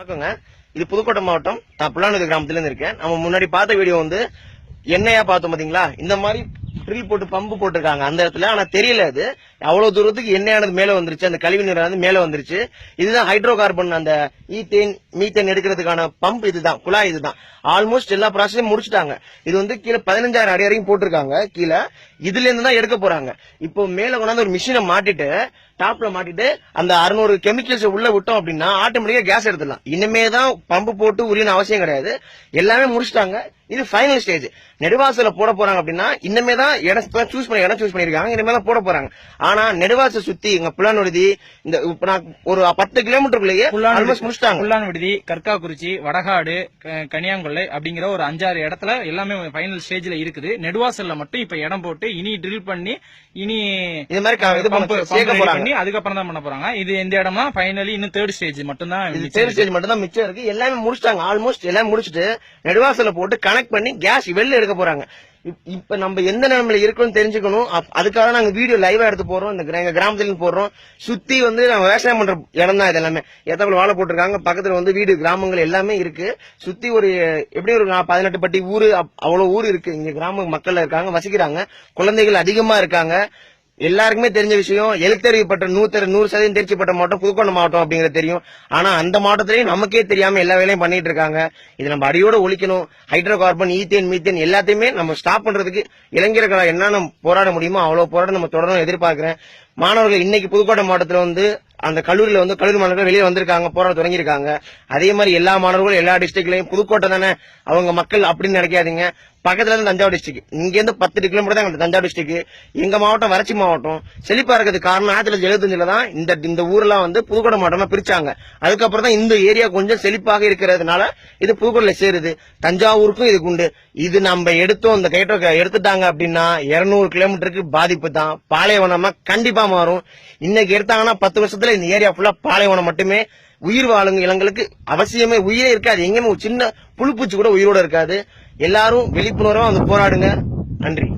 வணக்கங்க இது புதுக்கோட்டை மாவட்டம். நான் புல்லாநதி கிராமத்துல இருந்து இருக்கேன். நம்ம முன்னாடி பார்த்த வீடியோ வந்து எண்ணெயா பார்த்தோம் பாத்தீங்களா? இந்த மாதிரி ட்ரில் போட்டு பம்பு போட்டிருக்காங்க அந்த இடத்துல. ஆனா தெரியல அது. அவ்வளவு தூரத்துக்கு எண்ணெயானது மேல வந்துருச்சு. அந்த கழிவு நீரானது மேல வந்துருச்சு. இதுதான் ஹைட்ரோ கார்பன் அந்த ஈத்தேன் மீத்தேன் எடுக்கிறதுக்கான பம்ப் இதுதான். குழாய் இதுதான். ஆல்மோஸ்ட் எல்லா ப்ராசஸையும் முடிச்சிட்டாங்க. இது வந்து கீழே பதினஞ்சாயிரம் அடி வரைக்கும் போட்டிருக்காங்க. கீழே. இதுல இருந்து தான் எடுக்க போறாங்க. இப்போ மேல கொண்டாந்து ஒரு மிஷினை மாட்டிட்டு டாப்ல மாட்டிட்டு அந்த அறுநூறு கெமிக்கல்ஸ் உள்ள விட்டோம் அப்படின்னா ஆட்டோமேட்டிக்கா கேஸ் எடுத்துடலாம். இனிமே தான் பம்பு போட்டு உரியன அவசியம் கிடையாது. எல்லாமே முடிச்சிட்டாங்க. இது ஃபைனல் ஸ்டேஜ் நெடுவாசல போட போறாங்க அப்படின்னா இன்னமே தான் இடம் சூஸ் பண்ணி இடம் சூஸ் பண்ணிருக்காங்க இனிமே தான் போட போறாங்க. ஆனா நெடுவாசல் சுத்தி இங்க புலானொருதி இந்த இப்ப நான் ஒரு பத்து கிலோமீட்டருக்குள்ளேயே ஆல்மோஸ்ட் முடிச்சிட்டாங்க. புல்லான் விடுதி கற்காக்குறிச்சி வடகாடு க- கனியாங்கொல்லை அப்படிங்கிற ஒரு அஞ்சாறு இடத்துல எல்லாமே ஃபைனல் ஸ்டேஜ்ல இருக்குது. நெடுவாசல்ல மட்டும் இப்ப இடம் போட்டு இனி ட்ரில் பண்ணி இனி இது மாதிரி க- இது பம்ப் பண்ண- அதுக்கப்புறம் தான் பண்ண போறாங்க. இது எந்த இடமா ஃபைனலி இன்னும் தேர்ட் ஸ்டேஜ் மட்டும் தான் இது தேர்ட் ஸ்டேஜ் மட்டும் தான் மிச்சம் இருக்கு. எல்லாமே முடிச்சிட்டாங்க. ஆல்மோஸ்ட் எல்லாம் முடிச்சிட்டு நெடுவாசல போட்டு கனெக்ட் பண்ணி கேஸ் வெளில எடுக்க போறாங்க. இப்- இப்ப நம்ம எந்த நிலைமையில இருக்கோம்னு தெரிஞ்சுக்கணும். அதுக்காக நாங்க வீடியோ லைவா எடுத்து போறோம் இந்த எங்க கிராமத்துல போடுறோம். சுத்தி வந்து நம்ம விவசாயம் பண்ற இடம் தான் இது எல்லாமே எத்தப்பல வாழை போட்டிருக்காங்க. பக்கத்துல வந்து வீடு கிராமங்கள் எல்லாமே இருக்கு. சுத்தி ஒரு எப்படி ஒரு பதினெட்டு பட்டி ஊரு அவ்வளவு ஊர் இருக்கு. இங்க கிராம மக்கள் இருக்காங்க வசிக்கிறாங்க. குழந்தைகள் அதிகமா இருக்காங்க. எல்லாருக்குமே தெரிஞ்ச விஷயம் எழுத்தறிவிப்பட்ட நூத்தர் நூறு சதவீதம் தேர்ச்சிப்பட்ட மாவட்டம் புதுக்கோட்டை மாவட்டம் அப்படிங்கிறது தெரியும். ஆனா அந்த மாவட்டத்திலயும் நமக்கே தெரியாம எல்லா வேலையும் பண்ணிட்டு இருக்காங்க. இது நம்ம அடியோட ஒழிக்கணும். ஹைட்ரோ கார்பன் ஈத்தேன் மீத்தேன் எல்லாத்தையுமே நம்ம ஸ்டாப் பண்றதுக்கு இளைஞர்களா என்னென்ன போராட முடியுமோ அவ்வளவு போராட்டம் நம்ம தொடரணும் எதிர்பார்க்கிறேன். மாணவர்கள் இன்னைக்கு புதுக்கோட்டை மாவட்டத்தில் வந்து அந்த கல்லூரியில் வந்து கல்லூரி மாணவர்கள் வெளியே வந்திருக்காங்க போராட தொடங்கியிருக்காங்க. அதே மாதிரி எல்லா மாணவர்களும் எல்லா டிஸ்ட்ரிக்ட்லையும் புதுக்கோட்டை தானே அவங்க மக்கள் அப்படின்னு நினைக்காதீங்க. பக்கத்துல இருந்து தஞ்சாவூர் டிஸ்ட்ரிக்ட் இங்கேருந்து பத்து கிலோமீட்டர் தான் எங்களுக்கு தஞ்சாவூர் டிஸ்ட்ரிக்ட் எங்க மாவட்டம் வறட்சி மாவட்டம். செழிப்பா இருக்கிறதுக்கு காரணம் ஆயிரத்தி தொள்ளாயிரத்தி எழுபத்தஞ்சில தான் இந்த இந்த ஊர்லாம் வந்து புதுக்கோட்டை மாவட்டமா பிரிச்சாங்க. அதுக்கப்புறம் தான் இந்த ஏரியா கொஞ்சம் செழிப்பாக இருக்கிறதுனால இது புதுக்கோட்டையில சேருது. தஞ்சாவூருக்கும் இதுக்கு உண்டு. இது நம்ம எடுத்தோம் இந்த கைட்டோ எடுத்துட்டாங்க அப்படின்னா இருநூறு கிலோமீட்டருக்கு பாதிப்பு தான். பாலைவனமா கண்டிப்பா மாறும். இன்னைக்கு எடுத்தாங்கன்னா பத்து வருஷத்துல இந்த ஏரியா ஃபுல்லா பாலைவனம் மட்டுமே. உயிர் வாழுங்க இளங்களுக்கு அவசியமே. உயிரே இருக்காது. எங்கேயுமே சின்ன புழுப்பூச்சி கூட உயிரோட இருக்காது. எல்லாரும் விழிப்புணர்வா வந்து போராடுங்க. நன்றி.